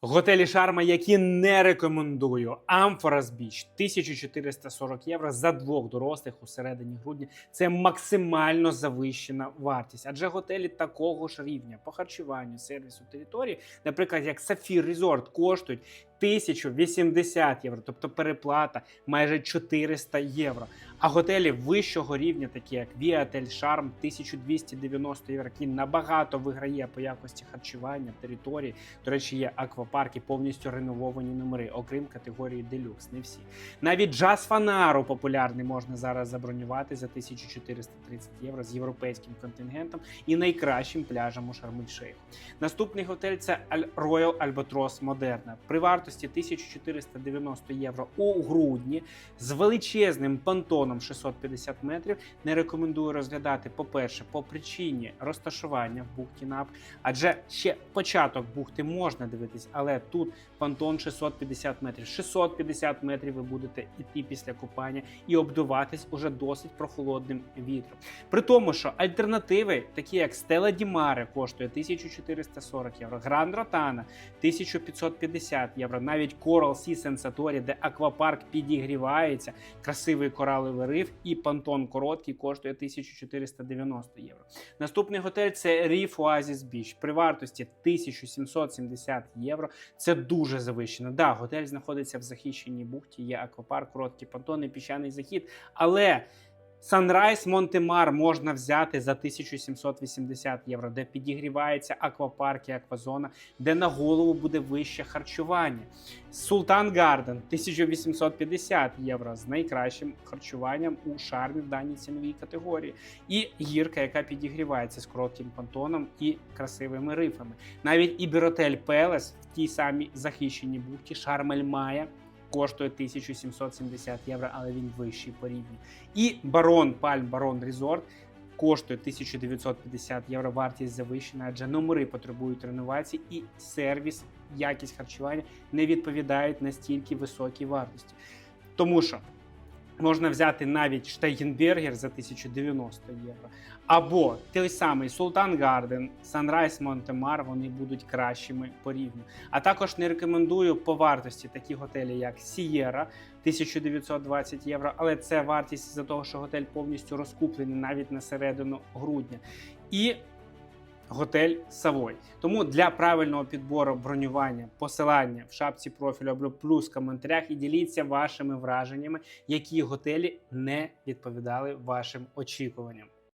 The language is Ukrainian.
Готелі Шарма, які не рекомендую. Амфорас Біч 1440 євро за двох дорослих у середині грудня. Це максимально завищена вартість. Адже готелі такого ж рівня по харчуванню, сервісу території, наприклад, як Сафір Резорт, коштують 1080 євро, тобто переплата майже 400 євро. А готелі вищого рівня, такі як Віатель Шарм, 1290 євро, який набагато виграє по якості харчування, території. До речі, є аквапарки, повністю ренововані номери, окрім категорії делюкс. Не всі. Навіть Джаз Фанару популярний можна зараз забронювати за 1430 євро з європейським контингентом і найкращим пляжем у Шарм-Ель-Шейху. Наступний готель це Royal Albatross Moderna при вартості 1490 євро у грудні з величезним понтоном 650 метрів. Не рекомендую розглядати, по-перше, по причині розташування в бухті НАП, адже ще початок бухти можна дивитись, але тут понтон 650 метрів. 650 метрів ви будете йти після купання і обдуватись уже досить прохолодним вітром. При тому, що альтернативи, такі як Стела Дімаре, коштує 1440 євро, Гранд Ротана 1550 євро, навіть Coral Sea Sensatori, де аквапарк підігрівається, красивий кораловий риф і понтон короткий коштує 1490 євро. Наступний готель це Reef Oasis Beach при вартості 1770 євро. Це дуже завищено. Да, готель знаходиться в захищеній бухті, є аквапарк, короткий понтон і піщаний захід, але Sunrise Монтемар можна взяти за 1780 євро, де підігрівається аквапарк і аквазона, де на голову буде вище харчування. Султан Гарден 1850 євро з найкращим харчуванням у шармі в даній ціновій категорії. І гірка, яка підігрівається з коротким понтоном і красивими рифами. Навіть Іберотель Пелес в тій самій захищеній бухті Шармель Мая коштує 1770 євро, але він вищий по рівню. І Барон Пальм Барон Резорт коштує 1950 євро. Вартість завищена, адже номери потребують реновації, і сервіс, якість харчування не відповідають настільки високій вартості. Тому що можна взяти навіть Штейгенбергер за 1090 євро. Або той самий Султан Гарден, Sunrise Монтемар, вони будуть кращими по рівню. А також не рекомендую по вартості такі готелі, як Сієра 1920 євро, але це вартість за того, що готель повністю розкуплений навіть на середину грудня. І готель Савой. Тому для правильного підбору бронювання, посилання в шапці профілю або плюс в коментарях і діліться вашими враженнями, які готелі не відповідали вашим очікуванням.